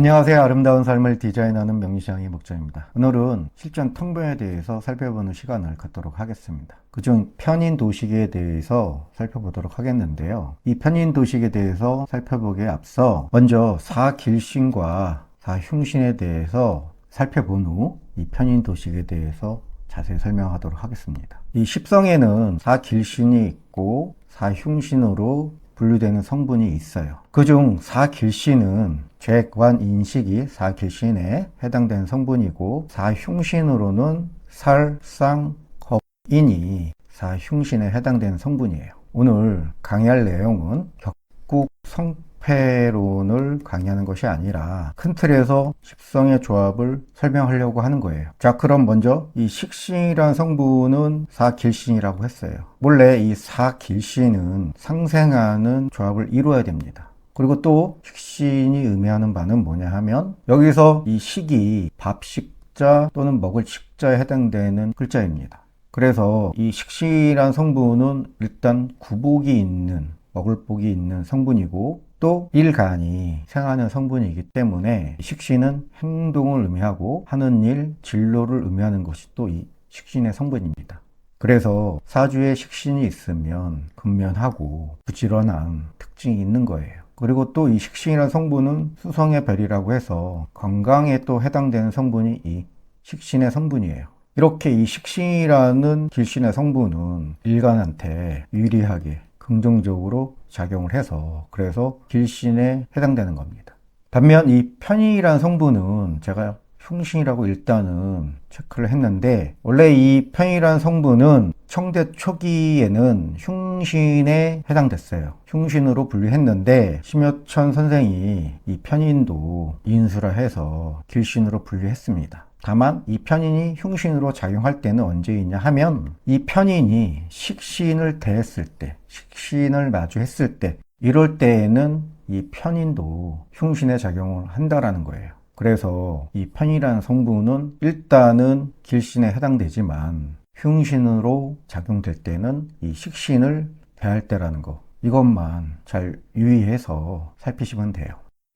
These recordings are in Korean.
안녕하세요. 아름다운 삶을 디자인하는 명리시장의 목장입니다. 오늘은 실전 통변에 대해서 살펴보는 시간을 갖도록 하겠습니다. 그중 편인 도식에 대해서 살펴보도록 하겠는데요. 이 편인 도식에 대해서 살펴보기에 앞서 먼저 사길신과 사흉신에 대해서 살펴본 후 이 편인 도식에 대해서 자세히 설명하도록 하겠습니다. 이 십성에는 사길신이 있고 사흉신으로 분류되는 성분이 있어요. 그중 사길신은 죄관 인식이 사길신에 해당되는 성분이고 사흉신으로는 살상겁인이 사흉신에 해당되는 성분이에요. 오늘 강의할 내용은 격국 성 패론을 강의하는 것이 아니라 큰 틀에서 십성의 조합을 설명하려고 하는 거예요. 자, 그럼 먼저 이 식신이라는 성분은 사길신이라고 했어요. 원래 이 사길신은 상생하는 조합을 이루어야 됩니다. 그리고 또 식신이 의미하는 바는 뭐냐 하면 여기서 이 식이 밥식자 또는 먹을 식자에 해당되는 글자입니다. 그래서 이 식신이란 성분은 일단 구복이 있는 먹을 복이 있는 성분이고 또 일간이 생하는 성분이기 때문에 식신은 행동을 의미하고 하는 일, 진로를 의미하는 것이 또 이 식신의 성분입니다. 그래서 사주에 식신이 있으면 근면하고 부지런한 특징이 있는 거예요. 그리고 또 이 식신이라는 성분은 수성의 별이라고 해서 건강에 또 해당되는 성분이 이 식신의 성분이에요. 이렇게 이 식신이라는 길신의 성분은 일간한테 유리하게 긍정적으로 작용을 해서 그래서 길신에 해당되는 겁니다. 반면 이 편이라는 성분은 제가 흉신이라고 일단은 체크를 했는데 원래 이 편이라는 성분은 청대 초기에는 흉신에 해당됐어요. 흉신으로 분류했는데 심여천 선생이 이 편인도 인수라 해서 길신으로 분류했습니다. 다만 이 편인이 흉신으로 작용할 때는 언제이냐 하면 이 편인이 식신을 대했을 때, 식신을 마주했을 때 이럴 때에는 이 편인도 흉신에 작용을 한다라는 거예요. 그래서 이 편이라는 성분은 일단은 길신에 해당되지만 흉신으로 작용될 때는 이 식신을 대할 때라는 거 이것만 잘 유의해서 살피시면 돼요.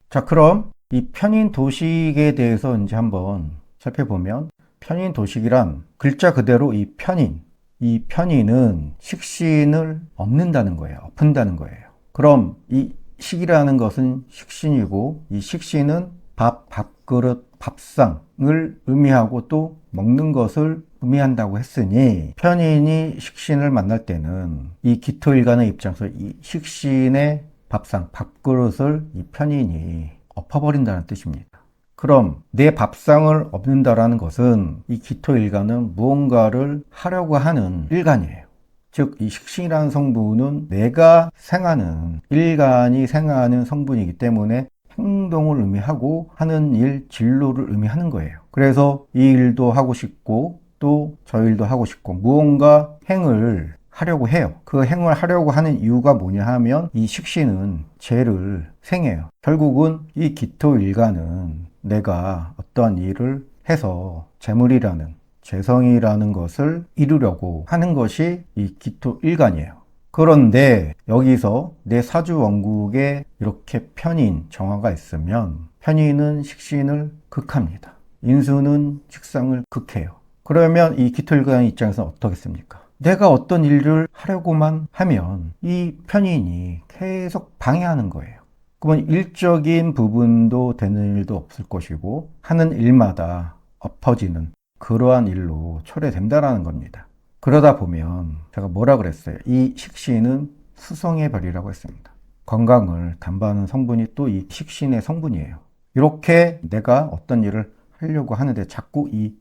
자 그럼 이 편인 도식에 대해서 이제 한번 살펴보면 편인 도식이란 글자 그대로 이 편인 이 편인은 식신을 없는다는 거예요. 엎은다는 거예요. 그럼 이 식이라는 것은 식신이고 이 식신은 밥, 밥그릇, 밥상을 의미하고 또 먹는 것을 의미한다고 했으니 편인이 식신을 만날 때는 이 기토일간의 입장에서 이 식신의 밥상, 밥그릇을 이 편인이 엎어버린다는 뜻입니다. 그럼 내 밥상을 엎는다라는 것은 이 기토일간은 무언가를 하려고 하는 일간이에요. 즉, 이 식신이라는 성분은 내가 생하는, 일간이 생하는 성분이기 때문에 행동을 의미하고 하는 일, 진로를 의미하는 거예요. 그래서 이 일도 하고 싶고 또 저 일도 하고 싶고 무언가 행을 하려고 해요. 그 행을 하려고 하는 이유가 뭐냐 하면 이 식신은 죄를 생해요. 결국은 이 기토 일간은 내가 어떠한 일을 해서 재물이라는 재성이라는 것을 이루려고 하는 것이 이 기토 일간이에요. 그런데 여기서 내 사주 원국에 이렇게 편인 정화가 있으면 편인은 식신을 극합니다. 인수는 식상을 극해요. 그러면 이 기토일간의 입장에서는 어떻겠습니까? 내가 어떤 일을 하려고만 하면 이 편인이 계속 방해하는 거예요. 그러면 일적인 부분도 되는 일도 없을 것이고 하는 일마다 엎어지는 그러한 일로 초래된다라는 겁니다. 그러다 보면 제가 뭐라 그랬어요? 이 식신은 수성의 별이라고 했습니다. 건강을 담보하는 성분이 또 이 식신의 성분이에요. 이렇게 내가 어떤 일을 하려고 하는데 자꾸 이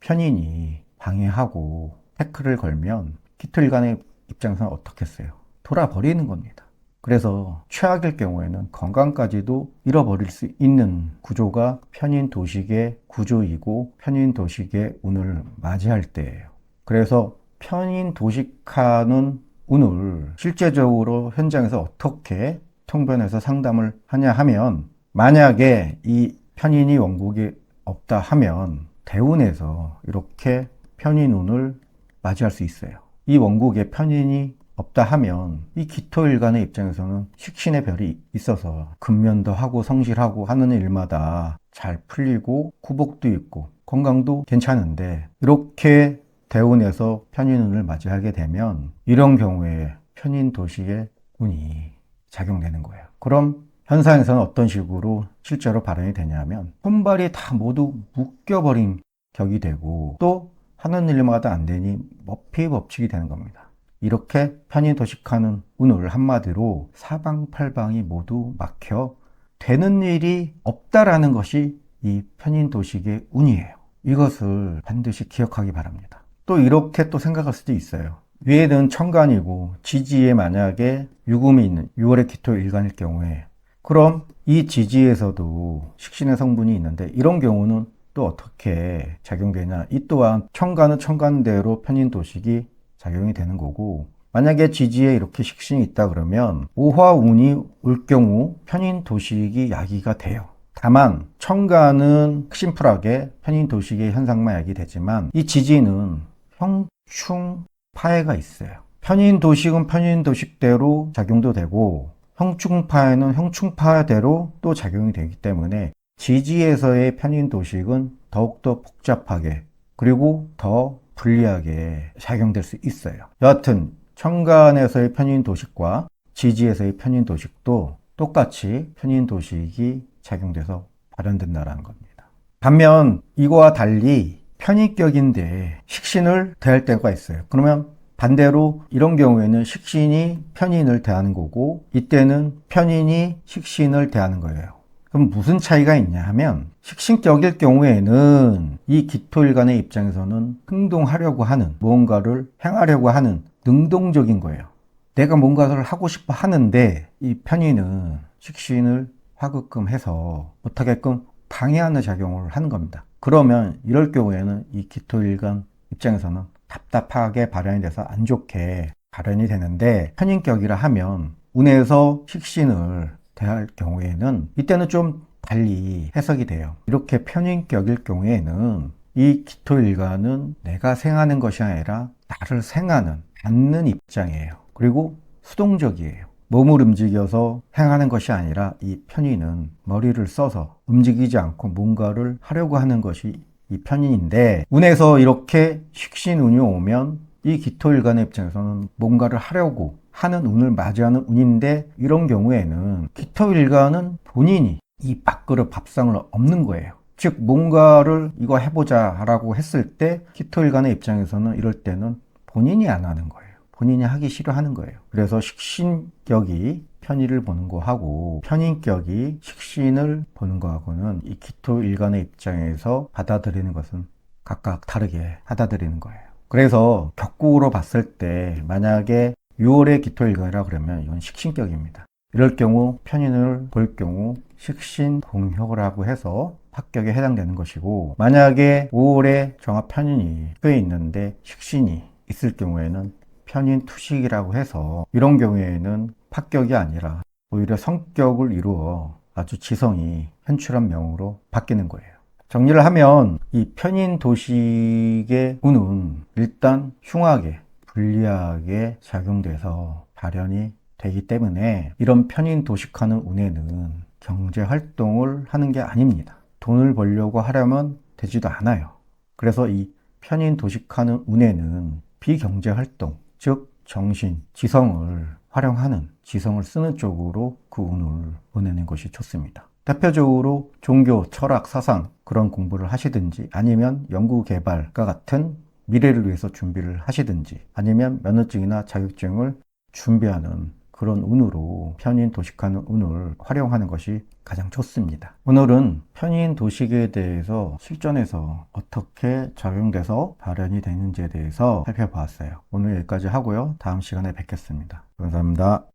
편인이 방해하고 태클을 걸면 기토일간의 입장에서는 어떻겠어요? 돌아버리는 겁니다. 그래서 최악일 경우에는 건강까지도 잃어버릴 수 있는 구조가 편인 도식의 구조이고 편인 도식의 운을 맞이할 때예요. 그래서 편인 도식하는 운을 실제적으로 현장에서 어떻게 통변해서 상담을 하냐 하면 만약에 이 편인이 원국이 없다 하면 대운에서 이렇게 편인 운을 맞이할 수 있어요. 이 원국에 편인이 없다 하면 이 기토일간의 입장에서는 식신의 별이 있어서 근면도 하고 성실하고 하는 일마다 잘 풀리고 구복도 있고 건강도 괜찮은데 이렇게 대운에서 편인운을 맞이하게 되면 이런 경우에 편인 도식의 운이 작용되는 거예요. 그럼 현상에서는 어떤 식으로 실제로 발현이 되냐면 손발이 다 모두 묶여버린 격이 되고 또 하는 일마다 안 되니 머피 법칙이 되는 겁니다. 이렇게 편인 도식하는 운을 한마디로 사방팔방이 모두 막혀 되는 일이 없다라는 것이 이 편인 도식의 운이에요. 이것을 반드시 기억하기 바랍니다. 또 이렇게 또 생각할 수도 있어요. 위에 는 천간이고 지지에 만약에 유금이 있는 6월의 기토 일간일 경우에 그럼 이 지지에서도 식신의 성분이 있는데 이런 경우는 또 어떻게 작용되냐 이 또한 천간은 천간대로 편인 도식이 작용이 되는 거고 만약에 지지에 이렇게 식신이 있다 그러면 오화운이 올 경우 편인 도식이 야기가 돼요. 다만 천간은 심플하게 편인 도식의 현상만 야기되지만 이 지지는 형충 파해가 있어요. 편인 도식은 편인 도식대로 작용도 되고 형충파에는 형충파대로 또 작용이 되기 때문에 지지에서의 편인 도식은 더욱더 복잡하게 그리고 더 불리하게 작용될 수 있어요. 여하튼 천간에서의 편인 도식과 지지에서의 편인 도식도 똑같이 편인 도식이 작용돼서 발현된다는 겁니다. 반면 이거와 달리 편인격인데 식신을 대할 때가 있어요. 그러면 반대로 이런 경우에는 식신이 편인을 대하는 거고 이때는 편인이 식신을 대하는 거예요. 그럼 무슨 차이가 있냐 하면 식신격일 경우에는 이 기토일간의 입장에서는 행동하려고 하는 무언가를 행하려고 하는 능동적인 거예요. 내가 뭔가를 하고 싶어 하는데 이 편인은 식신을 화급금해서 못하게끔 방해하는 작용을 하는 겁니다. 그러면 이럴 경우에는 이 기토일간 입장에서는 답답하게 발현이 돼서 안 좋게 발현이 되는데 편인격이라 하면 운에서 식신을 대할 경우에는 이때는 좀 달리 해석이 돼요. 이렇게 편인격일 경우에는 이 기토일간은 내가 생하는 것이 아니라 나를 생하는, 받는 입장이에요. 그리고 수동적이에요. 몸을 움직여서 행하는 것이 아니라 이 편인은 머리를 써서 움직이지 않고 뭔가를 하려고 하는 것이 이 편인인데 운에서 이렇게 식신운이 오면 이 기토일간의 입장에서는 뭔가를 하려고 하는 운을 맞이하는 운인데 이런 경우에는 기토일간은 본인이 이 밥그릇 밥상을 없는 거예요. 즉 뭔가를 이거 해보자 라고 했을 때 기토일간의 입장에서는 이럴 때는 본인이 안 하는 거예요. 본인이 하기 싫어하는 거예요. 그래서 식신격이 편의를 보는 거하고 편인격이 식신을 보는 거하고는 이 기토 일간의 입장에서 받아들이는 것은 각각 다르게 받아들이는 거예요. 그래서 격국으로 봤을 때 만약에 6월의 기토 일간이라 그러면 이건 식신격입니다. 이럴 경우 편인을 볼 경우 식신 동혁이라고 해서 합격에 해당되는 것이고 만약에 5월에 정합 편인이 뼈에 있는데 식신이 있을 경우에는 편인 투식이라고 해서 이런 경우에는 합격이 아니라 오히려 성격을 이루어 아주 지성이 현출한 명으로 바뀌는 거예요. 정리를 하면 이 편인 도식의 운은 일단 흉하게 불리하게 작용돼서 발현이 되기 때문에 이런 편인 도식하는 운에는 경제 활동을 하는 게 아닙니다. 돈을 벌려고 하려면 되지도 않아요. 그래서 이 편인 도식하는 운에는 비경제 활동, 즉 정신, 지성을 활용하는 지성을 쓰는 쪽으로 그 운을 보내는 것이 좋습니다. 대표적으로 종교, 철학, 사상 그런 공부를 하시든지 아니면 연구 개발과 같은 미래를 위해서 준비를 하시든지 아니면 면허증이나 자격증을 준비하는 그런 운으로 편인 도식하는 운을 활용하는 것이 가장 좋습니다. 오늘은 편인 도식에 대해서 실전에서 어떻게 적용돼서 발현이 되는지에 대해서 살펴보았어요. 오늘 여기까지 하고요. 다음 시간에 뵙겠습니다. 감사합니다.